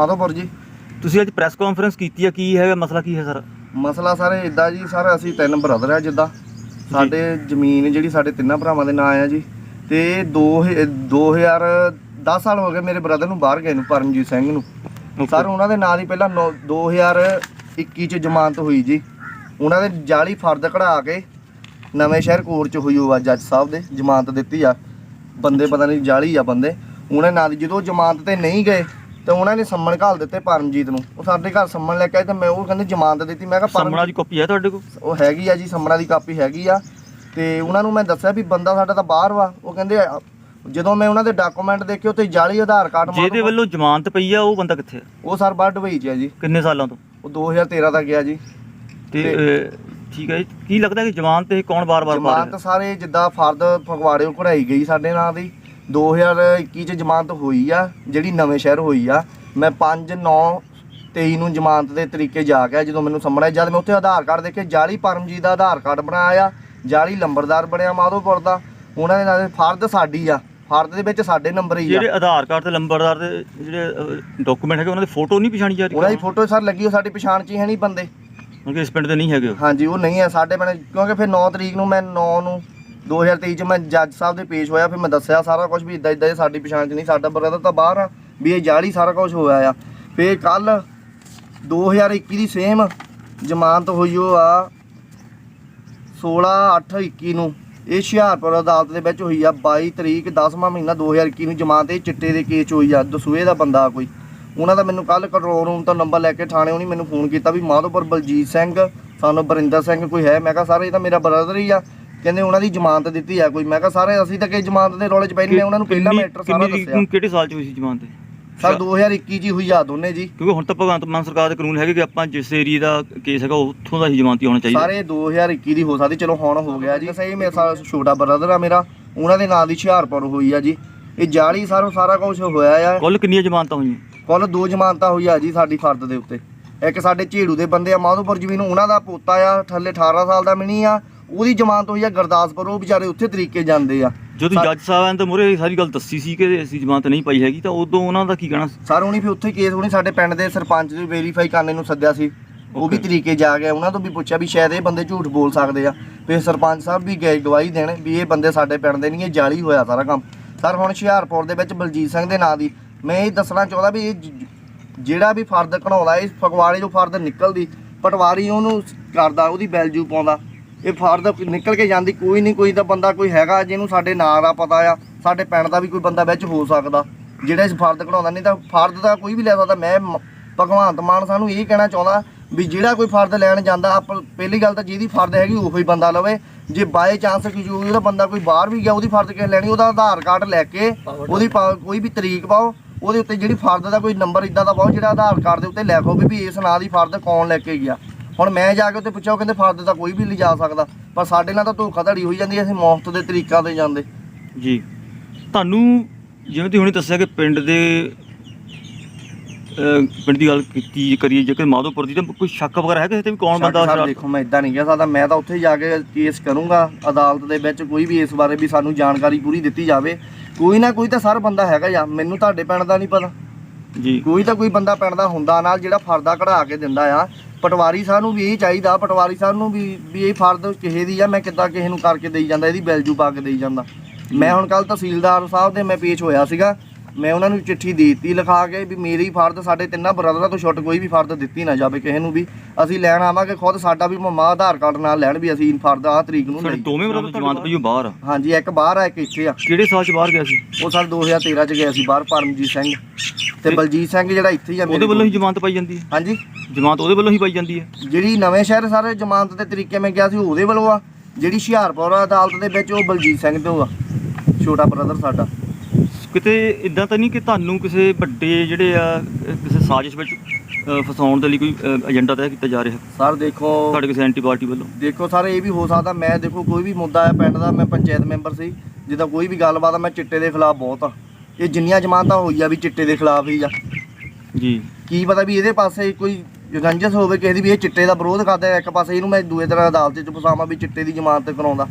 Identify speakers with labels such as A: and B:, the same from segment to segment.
A: ਮਾਧੋਪੁਰ ਜੀ।
B: ਤੁਸੀਂ ਅੱਜ ਪ੍ਰੈਸ ਕਾਨਫਰੰਸ ਕੀਤੀ ਆ ਕੀ ਹੈਗਾ ਮਸਲਾ ਕੀ ਹੈ ਸਰ?
A: ਮਸਲਾ ਸਰ ਇਦਾਂ ਜੀ ਸਰ ਅਸੀਂ ਤਿੰਨ ਬ੍ਰਦਰ ਆ ਜਿੱਦਾਂ। ਸਾਡੇ ਜ਼ਮੀਨ ਜਿਹੜੀ ਸਾਡੇ ਤਿੰਨਾਂ ਭਰਾਵਾਂ ਦੇ ਨਾਂ ਆ ਜੀ। ਤੇ 2010 ਸਾਲ ਹੋ ਗਏ ਮੇਰੇ ਬ੍ਰਦਰ ਨੂੰ ਬਾਹਰ ਗਏ ਨੂੰ ਪਰਮਜੀਤ ਸਿੰਘ ਨੂੰ। ਸਰ ਉਹਨਾਂ ਦੇ ਨਾਂ ਦੀ ਪਹਿਲਾਂ ਨੌ- 2021 ਚ ਜ਼ਮਾਨਤ ਹੋਈ ਜੀ। ਉਹਨਾਂ ਦੇ ਜਾਲੀ ਫਰਦ ਕਢਾ ਕੇ ਨਵੇਂ ਸ਼ਹਿਰ ਕੋਰਟ ਚ ਹੋਈ ਉਹ ਆ ਜੱਜ ਸਾਹਿਬ ਦੇ ਜ਼ਮਾਨਤ ਦਿੱਤੀ ਆ। ਬੰਦੇ ਪਤਾ ਨਹੀਂ ਜਾਲੀ ਆ ਬੰਦੇ। ਉਹਨਾਂ ਨਾਂ ਦੀ ਜਦੋਂ ਜ਼ਮਾਨਤ ਤੇ ਨਹੀਂ ਗਏ ਤੇ ਉਹਨਾਂ ਨੇ ਸੰਮਣ ਘਾਲ ਦਿੱਤੇ ਪਰਮਜੀਤ ਨੂੰ। ਉਹ ਸਾਡੇ ਘਰ ਸੰਮਣ ਲੈ ਕੇ ਆਏ ਤੇ ਮੈਂ ਉਹ ਕਹਿੰਦੇ ਜ਼ਮਾਨਤ ਦਿੱਤੀ। ਮੈਂ ਕਿਹਾ ਪਰਮ
B: ਦੀ ਕਾਪੀ ਹੈ ਤੁਹਾਡੇ ਕੋਲ?
A: ਉਹ ਹੈਗੀ ਆ ਜੀ ਸੰਮਣਾ ਦੀ ਕਾਪੀ ਹੈਗੀ ਆ। ਤੇ ਉਹਨਾਂ ਨੂੰ ਮੈਂ ਦੱਸਿਆ ਵੀ ਬੰਦਾ ਸਾਡਾ ਤਾਂ ਬਾਹਰ ਵਾ। ਉਹ ਕਹਿੰਦੇ ਆ, ਜਦੋਂ ਮੈਂ ਉਹਨਾਂ ਦੇ ਡਾਕੂਮੈਂਟ ਦੇਖੇ ਉੱਤੇ ਜਾਲੀ ਆਧਾਰ ਕਾਰਡ
B: ਜਿਹਦੇ ਵੱਲੋਂ ਜ਼ਮਾਨਤ ਪਈ ਆ ਉਹ ਬੰਦਾ ਕਿੱਥੇ ਆ?
A: ਉਹ ਸਰ ਬਾਹਰ ਦੁਬਈ ਚ ਆ ਜੀ।
B: ਕਿੰਨੇ ਸਾਲਾਂ ਤੋਂ?
A: ਉਹ 2013 ਦਾ ਗਿਆ ਜੀ।
B: ਤੇ ਅਹ, ਠੀਕ ਹੈ ਜੀ। ਕੀ ਲੱਗਦਾ ਕਿ ਜ਼ਮਾਨਤ ਤੇ ਕੌਣ ਬਾਰ-ਬਾਰ ਪਾ
A: ਜ਼ਮਾਨਤ ਸਾਰੇ ਜਿੱਦਾਂ ਫਰਦ ਫਗਵਾੜਿਓ ਕਢਾਈ ਗਈ ਸਾਡੇ ਨਾਂ ਦੀ। 2021 ਚ ਜ਼ਮਾਨਤ ਹੋਈ ਆ ਜਿਹੜੀ ਨਵੇਂ ਸ਼ਹਿਰ ਹੋਈ ਆ। ਮੈਂ 5 9 23 ਨੂੰ ਜ਼ਮਾਨਤ ਦੇ ਤਰੀਕੇ ਜਾ ਗਿਆ ਜਦੋਂ ਮੈਨੂੰ ਸੰਮਣਾ ਜਦ ਮੈਂ ਉੱਥੇ ਆਧਾਰ ਕਾਰਡ ਦੇਖੇ ਜਾਲੀ ਪਰਮਜੀਤ ਦਾ ਆਧਾਰ ਕਾਰਡ ਬਣਾਇਆ ਜਾਲੀ ਲੰਬੜਦਾਰ ਬਣਿਆ ਮਾਧੋਪੁਰ ਦਾ। ਉਹਨਾਂ ਦੇ ਨਾਲ ਫਰਦ ਸਾਡੀ ਆ ਫਰਦ ਦੇ ਵਿੱਚ ਸਾਡੇ ਨੰਬਰ ਹੀ ਆ।
B: ਜਿਹੜੇ ਆਧਾਰ ਕਾਰਡ ਤੇ ਲੰਬਰਦਾਰ ਦੇ ਜਿਹੜੇ ਡਾਕੂਮੈਂਟ ਹੈਗੇ ਉਹਨਾਂ ਦੀ ਫੋਟੋ ਨਹੀਂ ਪਛਾਣੀ ਜਾ ਰਹੀ?
A: ਉਹਨਾਂ ਦੀ ਫੋਟੋ ਸਰ ਲੱਗੀ ਉਹ ਸਾਡੀ ਪਛਾਣ ਚ ਹੀ ਹੈ ਨਹੀਂ ਬੰਦੇ।
B: ਕਿਉਂਕਿ ਇਸ ਪਿੰਡ ਦੇ ਨਹੀਂ ਹੈਗੇ।
A: ਹਾਂਜੀ ਉਹ ਨਹੀਂ ਹੈ ਸਾਡੇ ਪਿੰਡ ਕਿਉਂਕਿ ਫਿਰ 9 ਤਰੀਕ ਨੂੰ ਮੈਂ 9 ਨੂੰ 2023 ਚ ਮੈਂ ਜੱਜ ਸਾਹਿਬ ਦੇ ਪੇਸ਼ ਹੋਇਆ, ਫਿਰ ਮੈਂ ਦੱਸਿਆ ਸਾਰਾ ਕੁਝ ਵੀ ਇਦਾਂ ਇਦਾਂ ਸਾਡੀ ਪਛਾਣ ਚ ਨਹੀਂ ਸਾਡਾ ਬ੍ਰਦਰ ਤਾਂ ਬਾਹਰ ਆ, ਵੀ ਇਹ ਜਾਲੀ ਸਾਰਾ ਕੁਝ ਹੋਇਆ ਆ। ਫਿਰ ਕੱਲ 2021 ਦੀ ਸੇਮ ਜ਼ਮਾਨਤ ਹੋਈ ਉਹ ਆ 16 8 21 ਨੂੰ। ਇਹ ਹੁਸ਼ਿਆਰਪੁਰ ਅਦਾਲਤ ਦੇ ਵਿੱਚ ਹੋਈ ਆ 22 ਤਰੀਕ 10ਵਾਂ ਮਹੀਨਾ 2021 ਨੂੰ ਜ਼ਮਾਨਤ, ਇਹ ਚਿੱਟੇ ਦੇ ਕੇਸ 'ਚ ਹੋਈ ਆ ਦਸੂਏ ਦਾ ਬੰਦਾ ਕੋਈ। ਉਹਨਾਂ ਦਾ ਮੈਨੂੰ ਕੱਲ ਕੰਟਰੋਲ ਰੂਮ ਤੋਂ ਨੰਬਰ ਲੈ ਕੇ ਥਾਣੇ ਉਹਨੇ ਮੈਨੂੰ ਫੋਨ ਕੀਤਾ ਵੀ ਮਾਧੋਪੁਰ ਬਲਜੀਤ ਸਿੰਘ, ਸਾਨੂੰ ਬਰਿੰਦਰ ਸਿੰਘ ਕੋਈ ਹੈ। ਮੈਂ ਕਿਹਾ, ਸਰ, ਇਹ ਤਾਂ ਮੇਰਾ ਬ੍ਰਦਰ ਹੀ ਆ। ਕਹਿੰਦੇ ਉਹਨਾਂ ਦੀ ਜ਼ਮਾਨਤ ਦਿੱਤੀ ਆ ਕੋਈ। ਮੈਂ ਕਿਹਾ ਸਾਰੇ ਅਸੀਂ ਤਾਂ ਕਿ ਜ਼ਮਾਨਤ ਦੇ ਰੌਲੇ 'ਚ ਪੈ ਨਹੀਂ ਉਹਨਾਂ ਨੂੰ ਪਹਿਲਾਂ
B: ਕਿੰਨੀ-
A: ਮੈਟਰ ਸਾਰਾ
B: ਕਿੰਨੀ
A: ਦੱਸਿਆ।
B: ਕਿਹੜੇ ਸਾਲ ਚ ਹੋਈ ਸੀ ਜ਼ਮਾਨਤ ਇਹ?
A: ਸਰ 2021 'ਚ ਹੀ ਹੋਈ ਆ ਦੋਨੇ ਜੀ।
B: ਕਿਉਂਕਿ ਹੁਣ ਤਾਂ ਭਗਵੰਤ ਮਾਨ ਸਰਕਾਰ ਦੇ ਕਾਨੂੰਨ ਹੈਗੇ ਕਿ ਆਪਾਂ ਜਿਸ ਏਰੀਆ ਦਾ ਕੇਸ ਹੈਗਾ ਉੱਥੋਂ ਦਾ ਹੀ ਜ਼ਮਾਨਤੀ ਹੋਣਾ ਚਾਹੀਦਾ।
A: ਸਾਰੇ 2021 ਦੀ ਹੋ ਸਕਦੀ ਚਲੋ ਹੁਣ ਹੋ ਗਿਆ ਜੀ। ਸਹੀ ਮੇਰੇ ਸਾਲ ਛੋਟਾ ਬ੍ਰਦਰ ਆ ਮੇਰਾ ਉਹਨਾਂ ਦੇ ਨਾਂ ਦੀ ਹੁਸ਼ਿਆਰਪੁਰ ਹੋਈ ਆ ਜੀ। ਇਹ ਜਾਲੀ ਸਾਰੋ ਸਾਰਾ ਕੁਝ ਹੋਇਆ ਆ।
B: ਕੁੱਲ ਕਿੰਨੀਆਂ ਜ਼ਮਾਨਤਾਂ ਹੋਈਆਂ?
A: ਕੁੱਲ ਦੋ ਜ਼ਮਾਨਤਾਂ ਹੋਈਆਂ ਜੀ ਸਾਡੀ ਫਰਦ ਦੇ ਉੱਤੇ। ਇੱਕ ਸਾਡੇ ਝੇੜੂ ਦੇ ਬੰਦੇ ਆ ਮਾਧੋਪੁਰ ਜ਼ਮੀਨ ਉਹਨਾਂ ਦਾ ਪੋਤਾ ਆ ਥੱਲੇ 18 ਸਾਲ ਦਾ ਮਿਨੀ ਆ। ਉਹਦੀ ਜ਼ਮਾਨਤ ਹੋਈ ਆ ਗੁਰਦਾਸਪੁਰ ਉਹ ਵਿਚਾਰੇ ਉੱਥੇ ਤਰੀਕੇ ਜਾਂਦੇ ਆ।
B: ਜਦੋਂ ਜੱਜ ਸਾਹਿਬਾਨ ਤਾਂ ਮੁਰੇ ਸਾਰੀ ਗੱਲ ਦੱਸੀ ਸੀ ਕਿ ਅਸੀਂ ਜ਼ਮਾਨਤ ਨਹੀਂ ਪਾਈ ਹੈਗੀ ਤਾਂ ਉਦੋਂ ਉਹਨਾਂ ਦਾ ਕੀ ਕਹਿਣਾ ਸੀ?
A: ਸਰ ਉਹਨੀ ਫਿਰ ਉੱਥੇ ਕੇਸ ਉਹਨੇ ਸਾਡੇ ਪਿੰਡ ਦੇ ਸਰਪੰਚ ਨੂੰ ਵੈਰੀਫਾਈ ਕਰਨੇ ਨੂੰ ਸੱਦਿਆ ਸੀ। ਉਹ ਵੀ. ਤਰੀਕੇ ਜਾ ਗਿਆ ਉਹਨਾਂ ਤੋਂ ਵੀ ਪੁੱਛਿਆ ਵੀ ਸ਼ਾਇਦ ਇਹ ਬੰਦੇ ਝੂਠ ਬੋਲ ਸਕਦੇ ਆ। ਫਿਰ ਸਰਪੰਚ ਸਾਹਿਬ ਵੀ ਗਏ ਗਵਾਹੀ ਦੇਣ ਵੀ ਇਹ ਬੰਦੇ ਸਾਡੇ ਪਿੰਡ ਦੇ ਨਹੀਂ ਇਹ ਜਾਲੀ ਹੋਇਆ ਸਾਰਾ ਕੰਮ। ਸਰ ਹੁਣ ਹੁਸ਼ਿਆਰਪੁਰ ਦੇ ਵਿੱਚ ਬਲਜੀਤ ਸਿੰਘ ਦੇ ਨਾਂ ਦੀ ਮੈਂ ਇਹ ਦੱਸਣਾ ਚਾਹੁੰਦਾ ਵੀ ਇਹ ਜਿਹੜਾ ਵੀ ਫਰਦ ਕਢਾਉਂਦਾ ਇਹ ਫਗਵਾੜੇ ਜੋ ਫਰਦ ਨਿਕਲਦੀ ਪਟਵਾਰੀ ਉਹਨੂੰ ਕਰਦਾ ਉਹਦੀ ਵੈਲਿਊ ਪਾਉਂਦਾ। ਇਹ ਫਰਦ ਨਿਕਲ ਕੇ ਜਾਂਦੀ, ਕੋਈ ਨਹੀਂ, ਕੋਈ ਤਾਂ ਬੰਦਾ ਕੋਈ ਹੈਗਾ ਜਿਹਨੂੰ ਸਾਡੇ ਨਾਂ ਦਾ ਪਤਾ ਆ, ਸਾਡੇ ਪਿੰਡ ਦਾ ਵੀ ਕੋਈ ਬੰਦਾ ਵਿੱਚ ਹੋ ਸਕਦਾ। ਜਿਹੜਾ ਇਸ ਫਰਦ ਕਢਾਉਂਦਾ, ਨਹੀਂ ਤਾਂ ਫਰਦ ਦਾ ਕੋਈ ਵੀ ਲੈ ਸਕਦਾ। ਮੈਂ ਭਗਵੰਤ ਮਾਨ ਸਾਨੂੰ ਇਹ ਕਹਿਣਾ ਚਾਹੁੰਦਾ ਵੀ ਜਿਹੜਾ ਕੋਈ ਫਰਦ ਲੈਣ ਜਾਂਦਾ, ਆਪ ਪਹਿਲੀ ਗੱਲ ਤਾਂ ਜਿਹਦੀ ਫਰਦ ਹੈਗੀ, ਉਹੋ ਹੀ ਬੰਦਾ ਲਵੇ। ਜੇ ਬਾਏ ਚਾਂਸ ਕਿ ਜੋ ਉਹਦਾ ਬੰਦਾ ਕੋਈ ਬਾਹਰ ਵੀ ਗਿਆ, ਉਹਦੀ ਫਰਦ ਕਿਸ ਲੈਣੀ? ਉਹਦਾ ਆਧਾਰ ਕਾਰਡ ਲੈ ਕੇ, ਉਹਦੀ ਪਾ- ਕੋਈ ਵੀ ਤਰੀਕ ਪਾਓ, ਉਹਦੇ ਉੱਤੇ ਜਿਹੜੀ ਫਰਦ ਦਾ ਕੋਈ ਨੰਬਰ ਇਦਾਂ ਦਾ ਪਾਓ, ਜਿਹੜਾ ਆਧਾਰ ਕਾਰਡ ਦੇ ਉੱਤੇ ਲਿਖੋ ਵੀ ਵੀ ਇਸ ਨਾਂ ਦੀ ਫਰਦ ਕੌਣ ਲੈ ਕੇ ਗਿਆ। ਹੁਣ ਮੈਂ ਜਾ ਕੇ ਉੱਤੇ ਪੁੱਛਿਆ ਉਹ ਕਹਿੰਦੇ ਫਰਦ ਤਾਂ ਕੋਈ ਵੀ ਲਿਜਾ ਸਕਦਾ। ਪਰ ਸਾਡੇ ਨਾਲ ਤਾਂ ਧੋਖਾਧੜੀ ਹੋਈ ਜਾਂਦੀ ਹੈ, ਅਸੀਂ ਮੁਫਤ ਦੇ ਤਰੀਕਾਂ ਤੇ ਜਾਂਦੇ।
B: ਜੀ। ਤੁਹਾਨੂੰ ਜਿਵੇਂ ਤੁਸੀਂ ਹੁਣੇ ਦੱਸਿਆ ਕਿ ਪਿੰਡ ਦੇ ਅਹ, ਪਿੰਡ ਦੀ ਗੱਲ ਕੀਤੀ ਕਰੀਏ ਜੇਕਰ ਮਾਧੋਪੁਰ ਦੀ ਤਾਂ ਕੋਈ ਸ਼ੱਕ ਵਗੈਰਾ ਹੈ ਕਿਸੇ ਤੇ ਵੀ ਕੌਣ ਬੰਦਾ ਸ਼ਰਾਰਤ-
A: ਦੇਖੋ ਮੈਂ ਇਦਾਂ ਨਹੀਂ ਕਹਿ ਸਕਦਾ। ਮੈਂ ਤਾਂ ਉੱਥੇ ਜਾ ਕੇ ਕੇਸ ਕਰੂੰਗਾ ਅਦਾਲਤ ਦੇ ਵਿੱਚ ਕੋਈ ਵੀ ਇਸ ਬਾਰੇ ਵੀ ਸਾਨੂੰ ਜਾਣਕਾਰੀ ਪੂਰੀ ਦਿੱਤੀ ਜਾਵੇ। ਕੋਈ ਨਾ ਕੋਈ ਤਾਂ ਸਰ ਬੰਦਾ ਹੈਗਾ ਜਾਂ ਮੈਨੂੰ ਤੁਹਾਡੇ ਪਿੰਡ ਦਾ ਨਹੀਂ ਪਤਾ।
B: ਜੀ।
A: ਕੋਈ ਤਾਂ ਕੋਈ ਬੰਦਾ ਪਿੰਡ ਦਾ ਹੁੰਦਾ ਨਾਲ ਜਿਹੜਾ ਫਰਦਾ ਕਢਾ ਕੇ ਦਿੰਦਾ ਆ। ਪਟਵਾਰੀ ਸਾਹਿਬ ਨੂੰ ਵੀ ਇਹ ਚਾਹੀਦਾ, ਪਟਵਾਰੀ ਸਾਹਿਬ ਨੂੰ ਵੀ ਵੀ ਇਹ ਫਰਦ ਕਿਸੇ ਦੀ ਆ, ਮੈਂ ਕਿੱਦਾਂ ਕਿਸੇ ਨੂੰ ਕਰਕੇ ਦੇਈ ਜਾਂਦਾ, ਇਹਦੀ ਵੈਲਿਊ ਪਾ ਕੇ ਦੇਈ ਜਾਂਦਾ। ਮੈਂ ਹੁਣ ਕੱਲ ਤਹਿਸੀਲਦਾਰ ਸਾਹਿਬ ਦੇ ਮੈਂ ਪੇਸ਼ ਹੋਇਆ ਸੀਗਾ ਮੈਂ ਉਹਨਾਂ ਨੂੰ ਚਿੱਠੀ ਦੇ ਦਿੱਤੀ ਲਿਖਾ ਕੇ ਵੀ ਮੇਰੀ ਫਰਦ ਸਾਡੇ ਤਿੰਨਾਂ ਬ੍ਰਦਰਾਂ ਤੋਂ ਛੁੱਟ ਕੋਈ ਵੀ ਫਰਦ ਦਿੱਤੀ ਨਾ ਜਾਵੇ ਕਿਸੇ ਨੂੰ ਵੀ। ਅਸੀਂ ਲੈਣ ਆਵਾਂਗੇ ਖੁਦ ਸਾਡਾ ਵੀ ਮਮਾ ਆਧਾਰ ਕਾਰਡ ਨਾਲ ਲੈਣ ਵੀ ਅਸੀਂ ਫਰਦ ਆਹ ਤਰੀਕ ਨੂੰ
B: ਸਾਡੇ
A: ਲਈ।
B: ਦੋਵੇਂ ਬਰਾਬਰ ਜਮਾਨਤ ਪਈ ਉਹ ਬਾਹਰ ਆ।
A: ਹਾਂਜੀ ਇੱਕ ਬਾਹਰ ਆ ਇੱਕ ਇੱਥੇ ਆ।
B: ਕਿਹੜੇ ਸਾਲ ਚ ਬਾਹਰ ਗਿਆ ਸੀ?
A: ਉਹ ਸਾਲ 2013 ਚ ਗਿਆ ਸੀ ਬਾਹਰ ਪਰਮਜੀਤ ਸਿੰਘ। ਤੇ ਬਲਜੀਤ ਸਿੰਘ ਜਿਹੜਾ ਇੱਥੇ ਹੀ ਆ ਮੇਰੇ
B: ਉਹਦੇ ਵੱਲੋਂ ਹੀ। ਜ਼ਮਾਨਤ ਪਾਈ ਜਾਂਦੀ ਹੈ?
A: ਹਾਂਜੀ।
B: ਜ਼ਮਾਨਤ ਉਹਦੇ ਵੱਲੋਂ ਹੀ ਪਾਈ ਜਾਂਦੀ ਹੈ?
A: ਜਿਹੜੀ ਨਵੇਂ ਸ਼ਹਿਰ ਸਾਰੇ ਜ਼ਮਾਨਤ ਦੇ ਤਰੀਕੇ ਮੈਂ ਗਿਆ ਸੀ ਉਹਦੇ ਵੱਲੋਂ ਆ। ਜਿਹੜੀ ਹੁਸ਼ਿਆਰਪੁਰ ਅਦਾਲਤ ਦੇ ਵਿੱਚ ਉਹ ਬਲਜੀਤ ਸਿੰਘ ਤੋਂ ਆ। ਛੋਟਾ ਬ੍ਰਦਰ ਸਾਡਾ।
B: ਕਿਤੇ ਇਦਾਂ ਤਾਂ ਨਹੀਂ ਕਿ ਤੁਹਾਨੂੰ ਕਿਸੇ ਵੱਡੇ ਜਿਹੜੇ ਆ ਅਹ, ਕਿਸੇ ਸਾਜ਼ਿਸ਼ ਵਿੱਚ ਅਹ, ਫਸਾਉਣ ਦੇ ਲਈ ਕੋਈ ਏਜੰਡਾ ਤੈਅ ਕੀਤਾ ਜਾ ਰਿਹਾ?
A: ਸਰ ਦੇਖੋ
B: ਤੁਹਾਡੇ ਕਿਸੇ ਐਂਟੀ ਪਾਰਟੀ ਵੱਲੋਂ?
A: ਦੇਖੋ ਸਰ ਇਹ ਵੀ ਹੋ ਸਕਦਾ। ਮੈਂ ਦੇਖੋ ਕੋਈ ਵੀ ਮੁੱਦਾ ਹੈ ਪਿੰਡ ਦਾ ਮੈਂ ਪੰਚਾਇਤ ਮੈਂਬਰ ਸੀ। ਜਿੱਦਾਂ ਕੋਈ ਵੀ ਗੱਲਬਾਤ ਆ ਮੈਂ ਚਿੱਟੇ ਦੇ ਖਿਲਾਫ ਬਹੁਤ ਆ। ਇਹ ਜਿੰਨੀਆਂ ਜ਼ਮਾਨਤਾਂ ਹੋਈਆਂ ਵੀ ਚਿੱਟੇ ਦੇ ਖਿਲਾਫ ਹੀ ਆ।
B: ਜੀ।
A: ਕੀ ਪਤਾ ਵੀ ਇਹਦੇ ਪਾਸੇ ਕੋਈ ਰੰਜਸ ਹੋਵੇ ਕਿਸੇ ਦੀ ਵੀ ਇਹ ਚਿੱਟੇ ਦਾ ਵਿਰੋਧ ਕਰਦਾ ਹੈ, ਇੱਕ ਪਾਸੇ ਇਹਨੂੰ ਮੈਂ ਦੂਏ ਤਰ੍ਹਾਂ ਅਦਾਲਤ 'ਚ ਫਸਾਵਾਂ ਵੀ ਚਿੱਟੇ ਦੀ ਜ਼ਮਾਨਤ ਕਰਾਉਂਦਾ।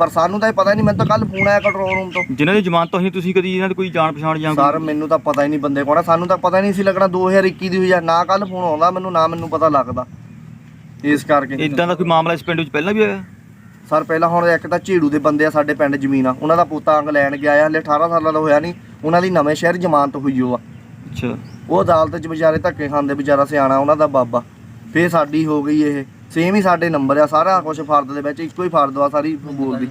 A: ਪਰ ਸਾਨੂੰ ਤਾਂ ਇਹ ਪਤਾ ਨਹੀਂ ਮੈਨੂੰ ਤਾਂ ਕੱਲ ਫੋਨ ਆਇਆ ਕੰਟਰੋਲ ਰੂਮ ਤੋਂ।
B: ਜਿਨ੍ਹਾਂ ਦੀ ਜ਼ਮਾਨਤ ਹੋਈ ਤੁਸੀਂ ਕਦੀ ਇਹਨਾਂ ਦੀ ਕੋਈ ਜਾਣ ਪਛਾਣ ਜਾਂ
A: ਸਰ ਮੈਨੂੰ ਤਾਂ ਪਤਾ ਹੀ ਨਹੀਂ ਬੰਦੇ ਕੋਣਾ ਸਾਨੂੰ ਤਾਂ ਪਤਾ ਹੀ ਨਹੀਂ ਸੀ ਲੱਗਣਾ 2021 ਦੀ ਹੋਈ ਆ। ਨਾ ਕੱਲ ਫੋਨ ਆਉਂਦਾ ਮੈਨੂੰ ਨਾ ਮੈਨੂੰ ਪਤਾ ਲੱਗਦਾ। ਇਸ ਕਰਕੇ।
B: ਇਦਾਂ ਦਾ ਕੋਈ ਮਾਮਲਾ ਇਸ ਪਿੰਡ ਵਿੱਚ ਪਹਿਲਾਂ ਵੀ ਆਇਆ?
A: ਸਰ ਪਹਿਲਾਂ ਹੁਣ ਇੱਕ ਤਾਂ ਝੀੜੂ ਦੇ ਬੰਦੇ ਆ ਸਾਡੇ ਪਿੰਡ ਜ਼ਮੀਨ ਆ। ਉਹਨਾਂ ਦਾ ਪੋਤਾ ਇੰਗਲੈਂਡ ਗਿਆ ਆ। ਹਲੇ 18 ਸਾਲਾਂ ਦਾ ਹੋਇਆ ਨਹੀਂ। ਉਹਨਾਂ ਦੀ ਨਵੇਂ ਸ਼ਹਿਰ ਜ਼ਮਾਨਤ ਹੋਈ ਓ ਆ।
B: ਅੱਛਾ।
A: ਉਹ ਅਦਾਲਤ 'ਚ ਵਿਚਾਰੇ ਧੱਕੇ ਖਾਂਦੇ ਵਿਚਾਰਾ ਸਿਆਣਾ ਉਹਨਾਂ ਦਾ ਬਾਬਾ। ਫੇਰ ਸਾਡੀ ਹੋ ਗਈ ਇਹ। ਸੇਮ ਹੀ ਸਾਡੇ ਨੰਬਰ ਆ ਸਾਰਾ ਕੁਝ ਫਰਦ ਦੇ ਵਿੱਚ ਇੱਕੋ ਹੀ ਫਰਦ ਆ ਸਾਰੀ ਬੋਲਦੀ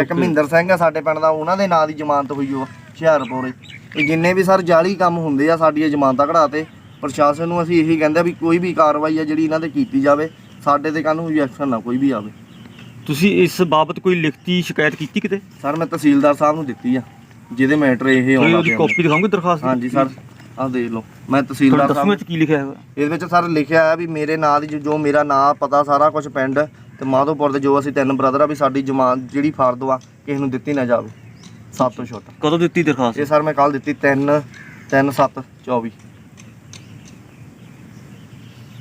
A: ਇੱਕ ਮਹਿੰਦਰ ਸਿੰਘ ਆ ਸਾਡੇ ਪਿੰਡ ਦਾ ਉਹਨਾਂ ਦੇ ਨਾਂ ਦੀ ਜ਼ਮਾਨਤ ਹੋਈ ਆ, ਹੁਸ਼ਿਆਰਪੁਰੇ। ਇਹ ਜਿੰਨੇ ਵੀ ਸਰ ਜਾਲੀ ਕੰਮ ਹੁੰਦੇ ਆ ਸਾਡੀਆਂ ਜ਼ਮਾਨਤਾਂ ਕਢਾਤੇ ਪ੍ਰਸ਼ਾਸਨ ਨੂੰ ਅਸੀਂ ਇਹੀ ਕਹਿੰਦੇ ਆ ਵੀ ਕੋਈ ਵੀ ਕਾਰਵਾਈ ਆ ਜਿਹੜੀ ਇਹਨਾਂ ਤੇ ਕੀਤੀ ਜਾਵੇ ਸਾਡੇ ਤੇ ਕਾਨੂੰ ਰਿਐਕਸ਼ਨ ਨਾ ਕੋਈ ਵੀ ਆਵੇ।
B: ਤੁਸੀਂ ਇਸ ਬਾਬਤ ਕੋਈ ਲਿਖਤੀ ਸ਼ਿਕਾਇਤ ਕੀਤੀ ਕਿਤੇ?
A: ਸਰ ਮੈਂ ਤਹਿਸੀਲਦਾਰ ਸਾਹਿਬ ਨੂੰ ਦਿੱਤੀ ਆ ਜਿਹਦੇ ਮੈਟਰ ਇਹ
B: ਕੋਈ
A: ਆਉਂਦਾ
B: ਉਹਦੀ ਕਾਪੀ ਦਰਖਾਸਤ?
A: ਹਾਂਜੀ ਸਰ। ਆਹ ਦੇਖ ਲਓ ਮੈਂ
B: ਤੁਹਾਨੂੰ
A: ਤਹਿਸੀਲਦਾਰ
B: ਦੱਸੋ
A: ਸਾਹਿਬ
B: ਵਿੱਚ ਕੀ ਲਿਖਿਆ ਹੈਗਾ
A: ਇਹਦੇ ਵਿੱਚ ਸਰ ਲਿਖਿਆ ਹੈ ਵੀ ਮੇਰੇ ਨਾਂ ਦੀ ਜੋ- ਜੋ ਮੇਰਾ ਨਾਂ ਪਤਾ ਸਾਰਾ ਕੁਝ ਪਿੰਡ ਤੇ ਮਾਧੋਪੁਰ ਦੇ ਜੋ ਅਸੀਂ ਤਿੰਨ ਬ੍ਰਦਰ ਆ ਵੀ ਸਾਡੀ ਜ਼ਮਾਨਤ ਜਿਹੜੀ ਫਰਦ ਆ ਕਿਸੇ ਨੂੰ ਦਿੱਤੀ ਨਾ ਜਾਵੇ ਸਭ ਤੋਂ ਛੋਟਾ।
B: ਕਦੋਂ ਦਿੱਤੀ ਦਰਖਾਸਤ?
A: ਇਹ ਸਰ ਮੈਂ ਕੱਲ ਦਿੱਤੀ 3 3 7 24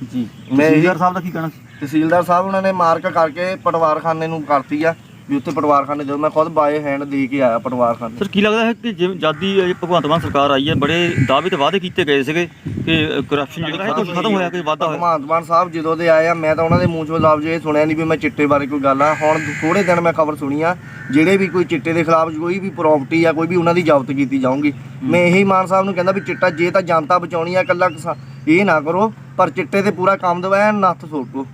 B: ਜੀ।
A: ਮੈਂ ਇਹੀ-
B: ਤਹਿਸੀਲਦਾਰ ਸਾਹਿਬ ਦਾ ਕੀ ਕਹਿਣਾ ਸੀ?
A: ਤਹਿਸੀਲਦਾਰ ਸਾਹਿਬ ਉਹਨਾਂ ਨੇ ਮਾਰਕ ਕਰਕੇ ਪਟਵਾਰਖਾਨੇ ਨੂੰ ਕਰਤੀ ਆ ਵੀ ਉੱਥੇ ਪਟਵਾਰਖਾਨੇ ਜਦੋਂ ਮੈਂ ਖੁਦ ਬਾਏ ਹੈਂਡ ਦੇ ਕੇ ਆਇਆ ਪਟਵਾਰਖਾਨੇ
B: ਸਰ ਕੀ ਲੱਗਦਾ ਹੈ ਕਿ ਜਿਵੇਂ ਜਦ ਦੀ ਭਗਵੰਤ ਮਾਨ ਸਰਕਾਰ ਆਈ ਹੈ ਬੜੇ ਦਾਅਵੇ ਤੇ ਵਾਅਦੇ ਕੀਤੇ ਗਏ ਸੀਗੇ ਕਿ ਕਰਪਸ਼ਨ ਜਿਹੜਾ ਹੈ ਕੁਝ ਖਤਮ ਹੋਇਆ ਕਿ ਵਾਧਾ ਹੋਇਆ?
A: ਭਗਵੰਤ ਮਾਨ ਸਾਹਿਬ ਜਦੋਂ ਦੇ ਆਏ ਆ ਮੈਂ ਤਾਂ ਉਹਨਾਂ ਦੇ ਮੂੰਹ ਚੋਂ ਲਫ਼ਜ਼ ਇਹ ਸੁਣਿਆ ਨਹੀਂ ਵੀ ਮੈਂ ਚਿੱਟੇ ਬਾਰੇ ਕੋਈ ਗੱਲ ਆ। ਹੁਣ ਥੋੜੇ ਦਿਨ ਮੈਂ ਖਬਰ ਸੁਣੀ ਆ ਜਿਹੜੇ ਵੀ ਕੋਈ ਚਿੱਟੇ ਦੇ ਖਿਲਾਫ ਕੋਈ ਵੀ ਪ੍ਰਾਪਰਟੀ ਆ ਕੋਈ ਵੀ ਉਹਨਾਂ ਦੀ ਜ਼ਬਤ ਕੀਤੀ ਜਾਊਗੀ। ਮੈਂ ਇਹੀ ਮਾਨ ਸਾਹਿਬ ਨੂੰ ਕਹਿੰਦਾ ਵੀ ਚਿੱਟਾ ਜੇ ਤਾਂ ਜਨਤਾ ਬਚਾਉਣੀ ਆ ਇਕੱਲਾ ਇਹ ਨਾ ਕਰੋ ਪਰ ਚਿੱਟੇ ਤੇ ਪੂਰਾ ਕੰਮ ਦਵਾਇਆ ਨੱਥ ਸੋਟੋ
B: ਹੂੰ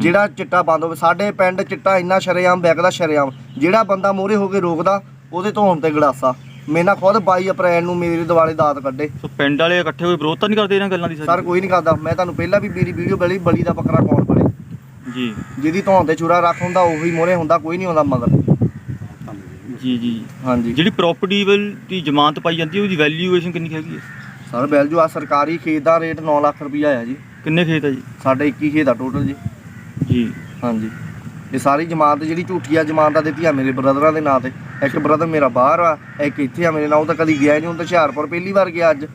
A: ਜਿਹੜਾ ਚਿੱਟਾ ਬੰਦ ਹੋਵੇ ਸਾਡੇ ਪਿੰਡ ਚਿੱਟਾ ਇੰਨਾ ਸ਼ਰੇਆਮ ਵਿਕਦਾ ਸ਼ਰੇਆਮ। ਜਿਹੜਾ ਬੰਦਾ ਮੋਰੇ ਹੋ ਕੇ ਰੋਕਦਾ ਉਹਦੇ ਤੋਂ ਹੁਣ ਤੇ ਗੜਾਸਾ। ਮੈਂ ਨਾ ਖੁਦ 22 ਅਪ੍ਰੈਲ ਨੂੰ ਮੇਰੇ ਦੁਆਲੇ ਦਾਤ ਕੱਢੇ।
B: ਸੋ ਪਿੰਡ ਵਾਲੇ ਇਕੱਠੇ ਹੋਏ ਵਿਰੋਧ ਤਾਂ ਨਹੀਂ ਕਰਦੇ ਇਹਨਾਂ ਗੱਲਾਂ ਦੀ
A: ਸਰ ਕੋਈ ਨਹੀਂ ਕਰਦਾ। ਮੈਂ ਤੁਹਾਨੂੰ ਪਹਿਲਾਂ ਵੀ ਮੇਰੀ ਵੀਡੀਓ ਬਲੀ ਬਲੀ ਦਾ ਬੱਕਰਾ ਕੌਣ ਬਲੇ
B: ਜੀ।
A: ਜਿਹਦੀ ਧੌਣ ਤੇ ਚੂਰਾ ਰੱਖ ਹੁੰਦਾ ਉਹੀ ਮੋਰੇ ਹੁੰਦਾ ਕੋਈ ਨਹੀਂ ਹੁੰਦਾ ਮਗਰ।
B: ਜੀ ਜੀ।
A: ਹਾਂਜੀ।
B: ਜਿਹੜੀ ਪ੍ਰਾਪਰਟੀ ਦੀ ਜ਼ਮਾਨਤ ਪਾਈ ਜਾਂਦੀ ਹੈ ਉਹਦੀ ਵੈਲਿਊਏਸ਼ਨ ਕਿੰਨੀ ਹੈਗੀ ਹੈ?
A: ਸਰ ਬੈਲਜੂ ਆ ਸਰਕਾਰੀ ਖੇਤ ਦਾ ਰੇਟ 9 ਲੱਖ ਰੁਪਈਆ ਆ ਜੀ।
B: ਕਿੰਨੇ ਖੇਤ ਹੈ ਜੀ?
A: ਸਾਡੇ 21 ਖੇਤ ਆ ਟੋਟਲ ਜੀ।
B: ਜੀ।
A: ਹਾਂਜੀ। ਇਹ ਸਾਰੀ ਜ਼ਮਾਨਤ ਜਿਹੜੀ ਝੂਠੀ ਆ ਜ਼ਮਾਨਤਾਂ ਦਿੱਤੀਆਂ ਮੇਰੇ ਬ੍ਰਦਰਾਂ ਦੇ ਨਾਂ ਤੇ। ਇੱਕ ਬ੍ਰਦਰ ਮੇਰਾ ਬਾਹਰ ਆ ਇੱਕ ਇੱਥੇ ਆ ਮੇਰੇ ਨਾਲ ਉਹ ਤਾਂ ਕਦੀ ਗਿਆ ਨਹੀਂ ਹੁਣ ਤਾਂ ਹੁਸ਼ਿਆਰਪੁਰ ਪਹਿਲੀ ਵਾਰ ਗਿਆ ਅੱਜ।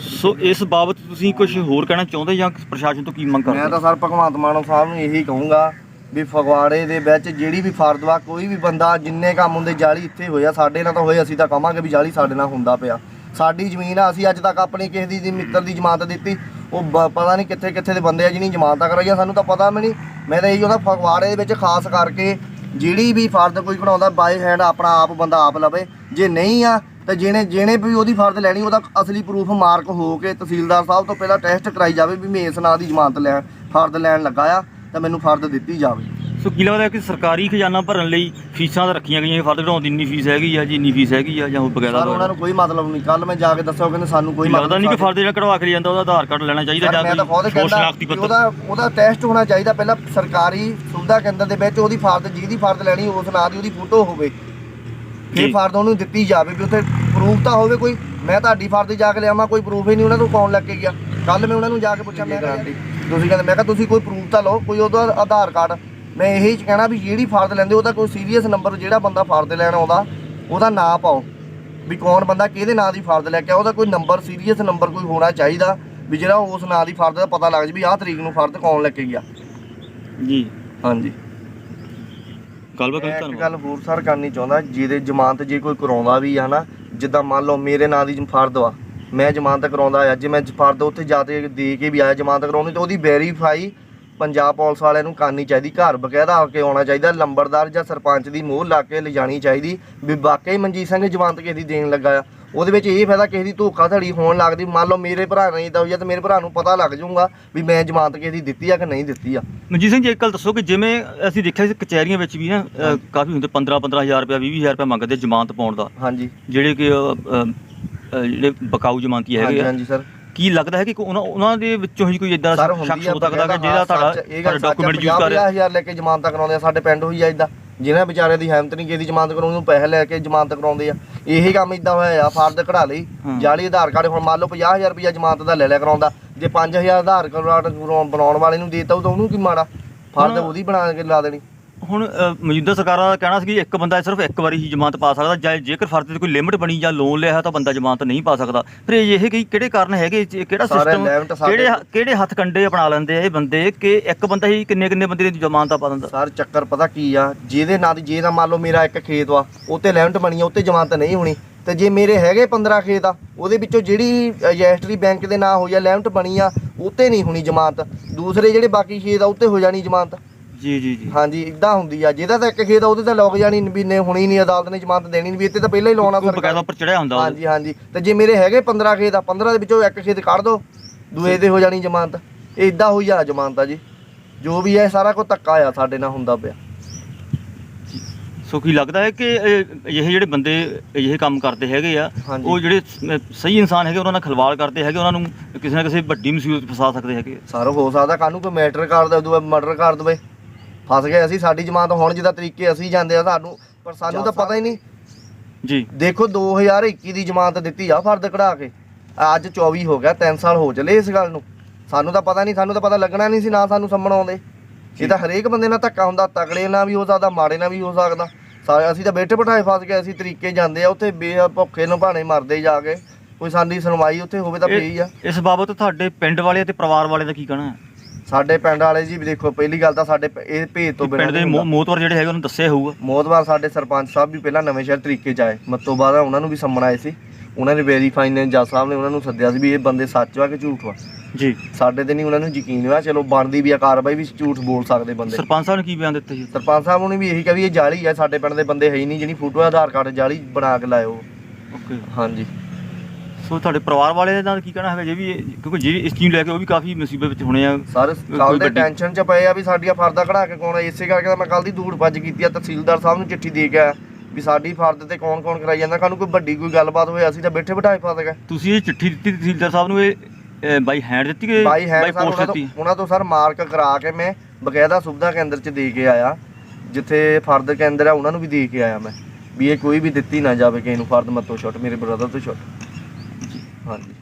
B: ਸੋ ਇਸ ਬਾਬਤ ਤੁਸੀਂ ਕੁਝ ਹੋਰ ਕਹਿਣਾ ਚਾਹੁੰਦੇ ਜਾਂ ਪ੍ਰਸ਼ਾਸਨ ਤੋਂ ਕੀ ਮੰਗ
A: ਮੈਂ
B: ਕਰਦੇ
A: ਤਾਂ ਸਰ ਭਗਵੰਤ ਮਾਨ ਸਾਹਿਬ ਨੂੰ ਇਹੀ ਕਹੂੰਗਾ ਵੀ ਫਗਵਾੜੇ ਦੇ ਵਿੱਚ ਜਿਹੜੀ ਵੀ ਫਰਦਵਾ ਕੋਈ ਵੀ ਬੰਦਾ ਜਿੰਨੇ ਕੰਮ ਹੁੰਦੇ ਜਾਲੀ ਇੱਥੇ ਹੋਇਆ ਸਾਡੇ ਨਾਲ ਤਾਂ ਹੋਏ ਅਸੀਂ ਤਾਂ ਕਵਾਂਗੇ ਵੀ ਜਾਲੀ ਸਾਡੇ ਨਾਲ ਹੁੰਦਾ ਪਿਆ। ਸਾਡੀ ਜ਼ਮੀਨ ਆ ਅਸੀਂ ਅੱਜ ਤੱਕ ਆਪਣੀ ਕਿਸੇ ਦੀ ਦੀ ਮਿੱਤਰ ਦੀ ਜ਼ਮਾਨਤ ਦਿੱਤੀ ਉਹ ਬ- ਪਤਾ ਨਹੀਂ ਕਿੱਥੇ ਕਿੱਥੇ ਦੇ ਬੰਦੇ ਆ ਜਿਹਨੀ ਜ਼ਮਾਨਤਾਂ ਕਰਾਈਆਂ ਸਾਨੂੰ ਤਾਂ ਪਤਾ ਵੀ ਨਹੀਂ। ਮੈਂ ਤਾਂ ਇਹੀ ਉਹਦਾ ਫਗਵਾੜੇ ਦੇ ਵਿੱਚ ਖਾਸ ਕਰਕੇ ਜਿਹੜੀ ਵੀ ਫਰਦ ਕੋਈ ਬਣਾਉਂਦਾ ਬਾਈ ਹੈਂਡ ਆਪਣਾ ਆਪ ਬੰਦਾ ਆਪ ਲਵੇ। ਜੇ ਨਹੀਂ ਆ, ਤਾਂ ਜਿਹਨੇ ਜਿਹਨੇ ਵੀ ਉਹਦੀ ਫਰਦ ਲੈਣੀ, ਉਹਦਾ ਅਸਲੀ ਪ੍ਰੂਫ ਮਾਰਕ ਹੋ ਕੇ ਤਹਿਸੀਲਦਾਰ ਸਾਹਿਬ ਤੋਂ ਪਹਿਲਾਂ ਟੈਸਟ ਕਰਾਈ ਜਾਵੇ ਵੀ ਮੈਂ ਇਸ ਨਾਂ ਦੀ ਜ਼ਮਾਨਤ ਲੈਣ ਫਰਦ ਲੈਣ ਲੱਗਾ ਆ, ਤਾਂ ਮੈਨੂੰ ਫਰਦ ਦਿੱਤੀ ਜਾਵੇ।
B: ਸੋ ਕੀ ਲੱਗਦਾ ਕਿ ਸਰਕਾਰੀ ਖਜ਼ਾਨਾ ਭਰਨ ਲਈ ਫੀਸਾਂ ਤਾਂ ਰੱਖੀਆਂ ਗਈਆਂ ਫਰਦ ਕਢਾਉਣ ਦੀ ਇੰਨੀ ਫੀਸ ਹੈਗੀ ਆ ਜੀ ਇੰਨੀ ਫੀਸ ਹੈਗੀ ਆ ਜਾਂ ਹੋਰ ਬਗੈਰਾ
A: ਸਰ ਉਹਨਾਂ ਨੂੰ ਕੋਈ ਮਤਲਬ ਨਹੀਂ। ਕੱਲ ਮੈਂ ਜਾ ਕੇ ਦੱਸਿਆ ਉਹ ਕਹਿੰਦੇ ਸਾਨੂੰ ਕੋਈ ਮਤਲਬ
B: ਲੱਗਦਾ ਨਹੀਂ ਕਿ ਫਰਦ ਜਿਹੜਾ ਕਢਵਾ ਕੇ ਜਾਂਦਾ ਉਹਦਾ ਆਧਾਰ ਕਾਰਡ ਲੈਣਾ ਚਾਹੀਦਾ ਜਾਂ
A: ਮੈਂ ਤਾਂ ਖੁਦ
B: ਕੋਈ
A: ਕਹਿੰਦਾ
B: ਸ਼ਨਾਖਤੀ ਪੱਤਰ?
A: ਉਹਦਾ ਉਹਦਾ ਟੈਸਟ ਹੋਣਾ ਚਾਹੀਦਾ। ਪਹਿਲਾਂ ਸਰਕਾਰੀ ਸੁਵਿਧਾ ਕੇਂਦਰ ਦੇ ਵਿੱਚ ਉਹਦੀ ਫਰਦ ਜਿਹਦੀ ਫਰਦ ਲੈਣੀ ਉਸ ਨਾਂ ਦੀ ਉਹਦੀ ਫੋਟੋ ਹੋਵੇ।
B: ਜੀ।
A: ਫਿਰ ਫਰਦ ਉਹਨੂੰ ਦਿੱਤੀ ਜਾਵੇ ਵੀ ਉੱਥੇ ਪ੍ਰੂਫ ਤਾਂ ਹੋਵੇ ਕੋਈ। ਮੈਂ ਤੁਹਾਡੀ ਫਰਦ ਜਾ ਕੇ ਲਿਆਵਾਂ ਕੋਈ ਪ੍ਰੂਫ ਹੀ ਨਹੀਂ ਉਹਨਾਂ ਤੋਂ ਕੌਣ ਲੈ ਕੇ ਗਿਆ। ਕੱਲ ਮੈਂ ਉਹਨਾਂ ਨੂੰ ਜਾ ਕੇ ਪੁੱਛਿਆ ਮੈਂ ਗਾਰੰਟੀ। ਤੁਸੀਂ ਕਹਿੰਦੇ ਮੈਂ ਕਿਹਾ ਤੁਸੀਂ ਕੋਈ ਪ੍ਰੂਫ ਤਾਂ ਲਓ ਕੋਈ ਉਹਦਾ ਆਧਾਰ ਕਾਰਡ। ਮੈਂ ਇਹੀ ਕਹਿਣਾ ਵੀ ਜਿਹੜੀ ਫਰਦ ਲੈਂਦੇ ਉਹਦਾ ਕੋਈ ਸੀਰੀਅਸ ਨੰਬਰ ਜਿਹੜਾ ਬੰਦਾ ਫਰਦ ਲੈਣ ਆਉਂਦਾ ਉਹਦਾ ਨਾਂ ਪਾਓ। ਵੀ ਕੌਣ ਬੰਦਾ ਕਿਹਦੇ ਨਾਂ ਦੀ ਫਰਦ ਲੈ ਕੇ ਆ ਉਹਦਾ ਕੋਈ ਨੰਬਰ ਸੀਰੀਅਸ ਨੰਬਰ ਕੋਈ ਹੋਣਾ ਚਾਹੀਦਾ ਵੀ ਜਿਹੜਾ ਉਸ ਨਾਂ ਦੀ ਫਰਦ ਦਾ ਪਤਾ ਲੱਗ ਜੇ ਵੀ ਆਹ ਤਰੀਕ ਨੂੰ ਫਰਦ ਕੌਣ ਲੈ ਕੇ ਗਿਆ।
B: ਜੀ।
A: ਹਾਂਜੀ।
B: ਗੱਲਬਾਤ
A: ਮੈਂ ਇੱਕ
B: ਤੁਹਾਨੂੰ?
A: ਗੱਲ ਹੋਰ ਸਰ ਕਰਨੀ ਚਾਹੁੰਦਾ ਜਿਹਦੇ ਜ਼ਮਾਨਤ ਜੇ ਕੋਈ ਕਰਾਉਂਦਾ ਵੀ ਆ ਨਾ ਜਿੱਦਾਂ ਮੰਨ ਲਓ ਮੇਰੇ ਨਾਂ ਦੀ ਫਰਦ ਵਾ ਮੈਂ ਜ਼ਮਾਨਤ ਕਰਾਉਂਦਾ ਆ ਜੇ ਮੈਂ ਫਰਦ ਉੱਥੇ ਜਾ ਕੇ ਦੇ ਕੇ ਵੀ ਆਇਆ ਜ਼ਮਾਨਤ ਕਰਾਉਣੀ ਤਾਂ ਉਹਦੀ ਵੈਰੀਫਾਈ ਪੰਜਾਬ ਪੁਲਿਸ ਵਾਲਿਆਂ ਨੂੰ ਕਰਨੀ ਚਾਹੀਦੀ ਘਰ ਬਕਾਇਦਾ ਆ ਕੇ ਆਉਣਾ ਚਾਹੀਦਾ ਲੰਬੜਦਾਰ ਜਾਂ ਸਰਪੰਚ ਦੀ ਮੋਹਰ ਲਾ ਕੇ ਲਿਜਾਣੀ ਚਾਹੀਦੀ। ਵੀ ਵਾਕਈ ਮਨਜੀਤ ਸਿੰਘ ਜ਼ਮਾਨਤ ਕਿਸੇ ਦੀ ਦੇਣ ਲੱਗਾ ਆ। ਉਹਦੇ ਵਿੱਚ ਇਹ ਫਾਇਦਾ ਕਿਸੇ ਦੀ ਧੋਖਾਧੜੀ ਹੋਣ ਲੱਗਦੀ। ਮੰਨ ਲਓ ਮੇਰੇ ਭਰਾ ਨਹੀਂ ਤਾਂ ਤੇ ਮੇਰੇ ਭਰਾ ਨੂੰ ਪਤਾ ਲੱਗ ਜਾਊਗਾ ਵੀ ਮੈਂ ਜ਼ਮਾਨਤ ਕਿਸੇ ਦੀ ਦਿੱਤੀ ਆ ਕਿ ਨਹੀਂ ਦਿੱਤੀ ਆ।
B: ਮਨਜੀਤ ਸਿੰਘ ਜੀ ਇੱਕ ਗੱਲ ਦੱਸੋ ਕਿ ਜਿਵੇਂ ਅਸੀਂ ਦੇਖਿਆ ਸੀ ਕਚਹਿਰੀਆਂ ਵਿੱਚ ਵੀ ਨਾ ਅ, ਕਾਫੀ ਹੁੰਦੇ 15 15000 ਰੁਪਏ 20000 ਰੁਪਏ ਮੰਗਦੇ ਜ਼ਮਾਨਤ ਪਾਉਣ ਦਾ।
A: ਹਾਂਜੀ।
B: ਜਿਹੜੇ ਕਿ ਅ, ਅ, ਅ, ਜਿਹੜੇ ਬਕਾਊ ਜ਼ਮਾਨਤੀ ਹੈਗੇ
A: ਹਾਂਜੀ
B: ਆ
A: ਹਾਂਜੀ ਸਰ।
B: ਕੀ ਲੱਗਦਾ ਹੈ ਕਿ ਉਹਨਾਂ ਉਹਨਾਂ ਦੇ ਵਿੱਚੋਂ ਹੀ ਕੋਈ ਇਦਾਂ
A: ਸਰ ਹੁੰਦੀ
B: ਸ਼ਖਸ
A: ਆ
B: ਹੋ ਸਕਦਾ ਕਿ ਜਿਹੜਾ ਤੁਹਾਡਾ ਡਾਕੂਮੈਂਟ ਯੂਜ਼ ਕਰ ਰਿਹਾ।
A: ਹਜ਼ਾਰ ਲੈ ਕੇ ਜ਼ਮਾਨਤ ਕਰਾਉਂਦੇ ਆ ਸਾਡੇ ਪਿੰਡ ਹੋਈ ਆ ਇਦਾਂ ਜਿਹਨਾਂ ਵਿਚਾਰੇ ਦੀ ਹਿੰਮਤ ਨਹੀਂ ਕਿਸੇ ਦੀ ਜ਼ਮਾਨਤ ਕਰਾਉਣ ਨੂੰ ਪੈਸੇ ਲੈ ਕੇ ਜ਼ਮਾਨਤ ਕਰਾਉਂਦੇ ਆ। ਇਹੀ ਕੰਮ ਇਦਾਂ ਹੋਇਆ ਆ ਫਰਦ ਕਢਾ ਲਈ। ਜਾਲੀ ਆਧਾਰ ਕਾਰਡ ਹੁਣ ਮੰਨ ਲਓ 50000 ਰੁਪਇਆ ਜ਼ਮਾਨਤ ਦਾ ਲੈ ਲਿਆ ਕਰਾਉਂਦਾ। ਜੇ 5000 ਆਧਾਰ ਕਾਰਡ ਬਣਾਉਣ ਵਾਲੇ ਨੂੰ ਦੇਤਾ ਤਾਂ ਉਹਨੂੰ ਕੀ ਮਾੜਾ? ਫਰਦ ਉਹਦੀ ਬਣਾ ਕੇ ਲਾ ਦੇਣੀ।
B: ਹੁਣ ਮੌਜੂਦਾ ਸਰਕਾਰਾਂ ਦਾ ਕਹਿਣਾ ਸੀ ਕਿ ਇੱਕ ਬੰਦਾ ਸਿਰਫ ਇੱਕ ਵਾਰੀ ਹੀ ਜ਼ਮਾਨਤ ਪਾ ਸਕਦਾ ਜਾਂ ਜੇਕਰ ਫਰਜ਼ ਤੇ ਕੋਈ ਲਿਮਟ ਬਣੀ ਜਾਂ ਲੋਨ ਲਿਆ ਹੈ ਤਾਂ ਬੰਦਾ ਜ਼ਮਾਨਤ ਨਹੀਂ ਪਾ ਸਕਦਾ। ਫਿਰ ਇਹ ਕੀ ਕਿਹੜੇ ਕਾਰਨ ਹੈਗੇ? ਕਿਹੜਾ ਸਿਸਟਮ ਕਿਹੜੇ ਹ- ਕਿਹੜੇ ਹੱਥ ਕੰਡੇ ਅਪਣਾ ਲੈਂਦੇ ਆ ਇਹ ਬੰਦੇ ਕਿ ਇੱਕ ਬੰਦਾ ਹੀ ਕਿੰਨੇ ਕਿੰਨੇ ਬੰਦੇ ਦੀ ਜ਼ਮਾਨਤ ਪਾ ਦਿੰਦਾ?
A: ਸਰ ਚੱਕਰ ਪਤਾ ਕੀ ਆ ਜਿਹਦੇ ਨਾਂ ਦੀ ਜੇ ਤਾਂ ਮੰਨ ਲਓ ਮੇਰਾ ਇੱਕ ਖੇਤ ਵਾ ਉੱਤੇ ਲਿਮਟ ਬਣੀ ਆ ਉੱਤੇ ਜ਼ਮਾਨਤ ਨਹੀਂ ਹੋਣੀ ਤੇ ਜੇ ਮੇਰੇ ਹੈਗੇ 15 ਖੇਤ ਆ ਉਹਦੇ ਵਿੱਚੋਂ ਜਿਹੜੀ ਰਜਿਸਟਰੀ ਬੈਂਕ ਦੇ ਨਾਂ ਹੋਈ ਆ ਲਿਮਟ ਬਣੀ ਆ ਉੱਤੇ ਨਹੀਂ ਹੋਣੀ ਜ਼ਮਾਨਤ। ਦੂਸਰੇ ਜਿਹੜੇ ਬਾਕੀ ਖੇਤ ਆ ਉੱਤੇ ਹੋ ਜਾਣੀ ਜ਼ਮਾਨਤ।
B: ਜੀ ਜੀ ਜੀ।
A: ਹਾਂਜੀ ਇਦਾਂ ਹੁੰਦੀ ਆ। ਜਿਹਦਾ ਤਾਂ ਇੱਕ ਖੇਤ ਆ ਉਹਦੇ ਤਾਂ ਲੋਕ ਜਾਣੀ ਵੀ ਨੇ ਹੋਣੀ ਨਹੀਂ ਅਦਾਲਤ ਨੇ ਜ਼ਮਾਨਤ ਦੇਣੀ ਨਹੀਂ ਵੀ ਇੱਥੇ ਤਾਂ ਪਹਿਲਾਂ ਹੀ ਲਾਉਣਾ
B: ਕੋਈ ਬਕਾਇਦਾ ਉੱਪਰ ਚੜਿਆ ਹੁੰਦਾ ਉਹਦੇ।
A: ਹਾਂਜੀ ਹਾਂਜੀ। ਤੇ ਜੇ ਮੇਰੇ ਹੈਗੇ 15 ਖੇਤ ਆ 15 ਦੇ ਵਿੱਚੋਂ ਇੱਕ ਖੇਤ ਕੱਢ ਦੋ ਦੂਏ ਤੇ ਹੋ ਜਾਣੀ ਜ਼ਮਾਨਤ। ਇਹ ਇਦਾਂ ਹੋਈ ਆ ਜ਼ਮਾਨਤ ਆ ਜੀ। ਜੋ ਵੀ ਹੈ ਸਾਰਾ ਕੁਝ ਧੱਕਾ ਆ ਸਾਡੇ ਨਾਲ ਹੁੰਦਾ ਪਿਆ।
B: ਸੋ ਕੀ ਲੱਗਦਾ ਹੈ ਕਿ ਇਹ ਇਹ ਜਿਹੜੇ ਬੰਦੇ ਇਹ ਕੰਮ ਕਰਦੇ ਹੈਗੇ ਆ
A: ਹਾਂਜੀ।
B: ਉਹ ਜਿਹੜੇ ਸ- ਸਹੀ ਇਨਸਾਨ ਹੈਗੇ ਉਹਨਾਂ ਨਾਲ ਖਲਵਾੜ ਕਰਦੇ ਹੈਗੇ ਉਹਨਾਂ ਨੂੰ ਕਿਸੇ ਨਾ ਕਿਸੇ ਵੱਡੀ ਮੁਸੀਬਤ 'ਚ ਫਸਾ ਸਕਦੇ ਹੈਗੇ।
A: ਸਰ ਹੋ ਸਕਦਾ ਕਾਹਨੂੰ ਕੋਈ ਮੈਟਰ ਕਰ ਦੇ ਮਰਡਰ ਕਰ ਦਵੇ। ਫਸ ਗਏ ਅਸੀਂ ਸਾਡੀ ਜ਼ਮਾਨਤ ਹੁਣ ਜਿੱਦਾਂ ਤਰੀਕੇ ਅਸੀਂ ਜਾਂਦੇ ਆ ਸਾਨੂੰ ਪਰ ਸਾਨੂੰ ਤਾਂ ਪਤਾ ਹੀ ਨਹੀਂ।
B: ਜੀ।
A: ਦੇਖੋ 2021 ਦੀ ਜ਼ਮਾਨਤ ਦਿੱਤੀ ਆ ਫਰਦ ਕਢਾ ਕੇ। ਅੱਜ 24 ਹੋ ਗਿਆ 3 ਸਾਲ ਹੋ ਚਲੇ ਇਸ ਗੱਲ ਨੂੰ। ਸਾਨੂੰ ਤਾਂ ਪਤਾ ਨਹੀਂ ਸਾਨੂੰ ਤਾਂ ਪਤਾ ਲੱਗਣਾ ਨਹੀਂ ਸੀ ਨਾ ਸਾਨੂੰ ਸੰਮਣ ਆਉਂਦੇ। ਇਹ ਤਾਂ ਹਰੇਕ ਬੰਦੇ ਨਾਲ ਧੱਕਾ ਹੁੰਦਾ ਤਕੜੇ ਨਾਲ ਵੀ ਹੋ ਸਕਦਾ ਮਾੜੇ ਨਾਲ ਵੀ ਹੋ ਸਕਦਾ। ਸਾਰੇ ਅਸੀਂ ਤਾਂ ਬੈਠੇ ਬਿਠਾਏ ਫਸ ਗਏ ਅਸੀਂ ਤਰੀਕੇ ਜਾਂਦੇ ਆ ਉੱਥੇ ਬੇ ਭੁੱਖੇ ਨੂੰ ਭਾਣੇ ਮਰਦੇ ਜਾ ਕੇ। ਕੋਈ ਸਾਡੀ ਸੁਣਵਾਈ ਉੱਥੇ ਹੋਵੇ ਤਾਂ ਪਈ ਆ।
B: ਇਸ ਬਾਬਤ ਤੁਹਾਡੇ ਪਿੰਡ ਵਾਲੇ ਤੇ ਪਰਿਵਾਰ ਵਾਲੇ ਦਾ ਕੀ ਕਹਿਣਾ ਹੈ?
A: ਸਾਡੇ ਪਿੰਡ ਵਾਲੇ ਜੀ ਵੀ ਦੇਖੋ ਪਹਿਲੀ ਗੱਲ ਤਾਂ ਸਾਡੇ ਪ- ਇਹ ਭੇਦ ਤੋਂ ਬਿਨਾਂ
B: ਪਿੰਡ ਦੇ
A: ਨਹੀਂ ਹੁੰਦਾ।
B: ਮੋਤਵਰ ਜਿਹੜੇ ਹੈਗੇ ਉਹਨੂੰ ਦੱਸਿਆ ਹੋਊਗਾ।
A: ਮੋਦਵਾਰ ਸਾਡੇ ਸਰਪੰਚ ਸਾਹਿਬ ਵੀ ਪਹਿਲਾਂ ਨਵੇਂ ਸ਼ਹਿਰ ਤਰੀਕੇ ਚ ਆਏ। ਮੱਤੋਂ ਬਾਅਦ ਉਹਨਾਂ ਨੂੰ ਵੀ ਸੰਮਣ ਆਏ ਸੀ। ਉਹਨਾਂ ਨੇ ਵੈਰੀਫਾਈ ਨੇ ਜੱਜ ਸਾਹਿਬ ਨੇ ਉਹਨਾਂ ਨੂੰ ਸੱਦਿਆ ਸੀ ਵੀ ਇਹ ਬੰਦੇ ਸੱਚ ਵਾ ਕਿ ਝੂਠ ਵਾ।
B: ਜੀ।
A: ਸਾਡੇ ਤੇ ਨਹੀਂ ਉਹਨਾਂ ਨੂੰ ਯਕੀਨ ਹੋਇਆ ਚਲੋ ਬਣਦੀ ਵੀ ਆ ਕਾਰਵਾਈ ਵੀ ਝੂਠ ਬੋਲ ਸਕਦੇ ਬੰਦੇ।
B: ਸਰਪੰਚ ਸਾਹਿਬ ਨੇ ਕੀ ਬਿਆਨ ਦਿੱਤਾ ਜੀ?
A: ਸਰਪੰਚ ਸਾਹਿਬ ਨੂੰ ਵੀ ਇਹੀ ਕਿਹਾ ਵੀ ਇਹ ਜਾਲੀ ਆ ਸਾਡੇ ਪਿੰਡ ਦੇ ਬੰਦੇ ਹੈ ਹੀ ਨਹੀਂ ਜਿਹੜੀ ਫੋਟੋ ਆਧਾਰ ਕਾਰਡ ਜਾਲੀ ਬਣਾ ਕੇ ਲਾਇਓ।
B: ਓਕੇ
A: ਹਾਂਜੀ।
B: ਸੋ ਤੁਹਾਡੇ ਪਰਿਵਾਰ ਵਾਲੇ ਨਾਲ ਕੀ ਕਹਿਣਾ ਹੈਗਾ? ਜੇ ਵੀ ਇਹ- ਕਿਉਂਕਿ ਜੀ ਇਸ ਚੀਜ਼ ਨੂੰ ਲੈ ਕੇ ਉਹ ਵੀ ਕਾਫੀ ਮੁਸੀਬਤ ਵਿੱਚ ਹੋਣੇ ਆ।
A: ਸਰ
B: ਕੋਈ
A: ਕੱਲ ਦੇ
B: ਵੱਡੀ-
A: ਟੈਨਸ਼ਨ ਚ ਪਏ ਆ ਵੀ ਸਾਡੀਆਂ ਫਰਦਾ ਕਢਾ ਕੇ ਕੌਣ ਇਸੇ ਕਰਕੇ ਤਾਂ ਮੈਂ ਕੱਲ ਦੀ ਦੂੜ ਭੱਜ ਕੀਤੀ ਆ। ਤਹਿਸੀਲਦਾਰ ਸਾਹਿਬ ਨੂੰ ਚਿੱਠੀ ਦੇ ਕੇ ਆਇਆ ਵੀ ਸਾਡੀ ਫਰਦ ਤੇ ਕੌਣ ਕੌਣ ਕਰਾਈ ਜਾਂਦਾ। ਕਾਨੂੰ ਕੋਈ ਵੱਡੀ ਕੋਈ ਗੱਲਬਾਤ ਹੋਏ ਅਸੀਂ ਤਾਂ ਬੈਠੇ ਬਿਠਾਏ ਫਸ ਗਏ
B: ਤੁਸੀਂ ਇਹ ਚਿੱਠੀ ਦਿੱਤੀ ਤਹਿਸੀਲਦਾਰ ਸਾਹਿਬ ਨੂੰ ਇਹ ਬਾਈ ਹੈਂਡ ਦਿੱਤੀ ਕਿ
A: ਬਾਈ ਹੈ ਸਰ
B: ਪੋਸਟ
A: ਉਹਨਾਂ ਤੋਂ
B: ਦਿੱਤੀ?
A: ਉਹਨਾਂ ਤੋਂ ਸਰ ਮਾਰਕ ਕਰਾ ਕੇ ਮੈਂ ਬਕਾਇਦਾ ਸੁਵਿਧਾ ਕੇਂਦਰ ਚ ਦੇ ਕੇ ਆਇਆ। ਜਿੱਥੇ ਫਰਦ ਕੇਂਦਰ ਆ ਉਹਨਾਂ ਨੂੰ ਵੀ ਦੇ ਕੇ ਆਇਆ ਮੈਂ। ਵੀ ਇਹ ਕੋਈ ਵੀ ਦਿੱਤੀ ਨਾ ਜਾਵੇ ਕਿਸੇ ਨੂੰ ਫਰਦ ਮਤੋਂ ਛੁੱਟ ਮੇਰੇ ਬ੍ਰਦਰ ਤੋਂ ਛੁੱਟ। ਹਾਂਜੀ